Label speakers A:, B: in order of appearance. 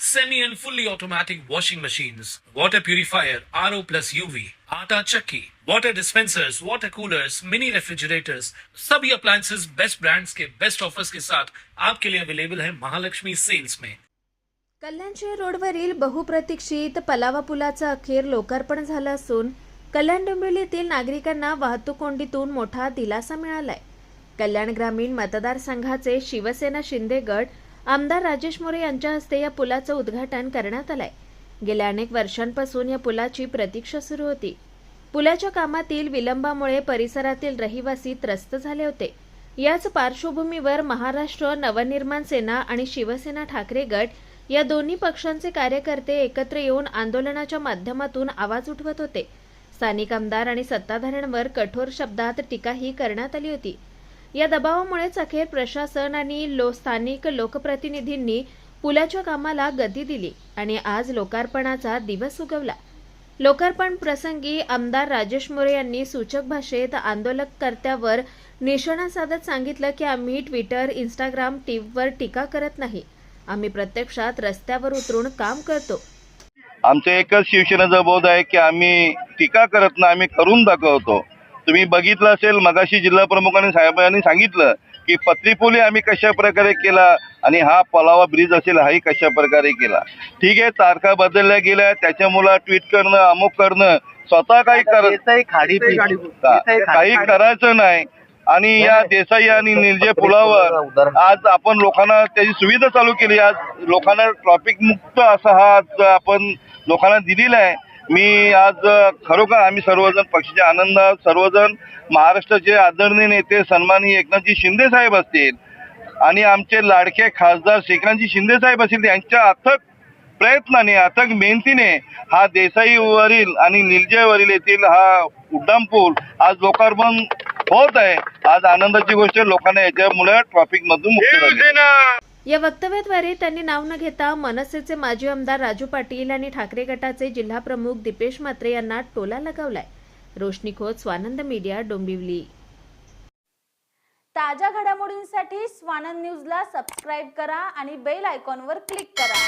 A: semi and fully automatic washing machines, water purifier, RO plus UV, आटा चक्की, water dispensers, water coolers, mini refrigerators, सभी appliances best brands के best offers के साथ आपके लिए अवेलेबल है महालक्ष्मी सेल्स में
B: कल्याणचे रोडवरील बहुप्रतीक्षित पलावा पुलाचं अखेर लोकार्पण झालं असून कल्याण डोंबिवलीतील नागरिकांना वाहतूक कोंडीतून मोठा दिलासा मिळालाय. कल्याण ग्रामीण मतदारसंघाचे शिवसेना शिंदे गट आमदार राजेश मोरे यांच्या हस्ते या पुलाचं उद्घाटन करण्यात आलंय. गेल्या अनेक वर्षांपासून या पुलाची प्रतीक्षा सुरू होती. पुलाच्या कामातील विलंबामुळे परिसरातील रहिवासी त्रस्त झाले होते. याच पार्श्वभूमीवर महाराष्ट्र नवनिर्माण सेना आणि शिवसेना ठाकरे गट या दोन्ही पक्षांचे कार्यकर्ते एकत्र येऊन आंदोलनाच्या माध्यमातून आवाज उठवत होते. स्थानिक आमदार आणि सत्ताधाऱ्यांवर कठोर शब्दात टीकाही करण्यात आली होती. या दबावामुळेच अखेर प्रशासन आणि लो स्थानिक लोकप्रतिनिधींनी पुलाच्या कामाला गती दिली आणि आज लोकार्पणाचा दिवस उगवला. लोकार्पण प्रसंगी आमदार राजेश मोरे यांनी सूचक भाषेत आंदोलकर्त्यावर निशाणा साधत सांगितलं की आम्ही ट्विटर इंस्टाग्राम टीव्हीवर टीका करत नाही. आम्ही प्रत्यक्षात रस्त्यावर उतरून काम करतो.
C: आमचं एकच शिवसेनेचा बोध आहे की आम्ही टीका करत नाही आम्ही करून दाखवतो. तुम्ही बघितलं असेल मगाशी जिल्हा प्रमुखांनी साहेबांनी सांगितलं की पत्रीपुली आम्ही कशा प्रकारे केला आणि हा पलावा ब्रिज असेल हाही कशा प्रकारे केला. ठीक आहे तारखा बदलल्या गेल्या त्याच्यामुळं ट्विट करणं अमुक करणं स्वतः काही करत
D: देसाई खाडी
C: का- काही करायचं नाही. आणि या देसाई आणि निर्जय पुलावर आज आपण लोकांना त्याची सुविधा चालू केली. आज लोकांना ट्रॉफिक मुक्त असा हा आज आपण लोकांना दिलेला आहे. मी आज खरोखर आम्ही सर्वजण पक्षाच्या आनंदात सर्वजण महाराष्ट्राचे आदरणीय नेते सन्माननीय एकनाथजी शिंदे साहेब असतील आणि आमचे लाडके खासदार श्रीकांतजी शिंदे साहेब असतील यांच्या अथक प्रयत्नाने अथक मेहनतीने हा देसाईवरील आणि निलजेवरील येथील हा उड्डाणपूल आज लोकार्पण होत आहे. आज आनंदाची गोष्ट लोकांना याच्यामुळे ट्रॉफिक मधून मुक्त
B: या वक्तव्याद्वारे त्यांनी नाव न घेता मनसेचे माजी आमदार राजू पाटील आणि ठाकरे गटाचे जिल्हा प्रमुख दीपेश म्हात्रे यांना टोला लगावलाय. रोशनी खोत स्वानंद मीडिया डोंबिवली.
E: ताज्या घडामोडींसाठी स्वानंद न्यूजला सबस्क्राईब करा आणि बेल आयकॉनवर क्लिक करा.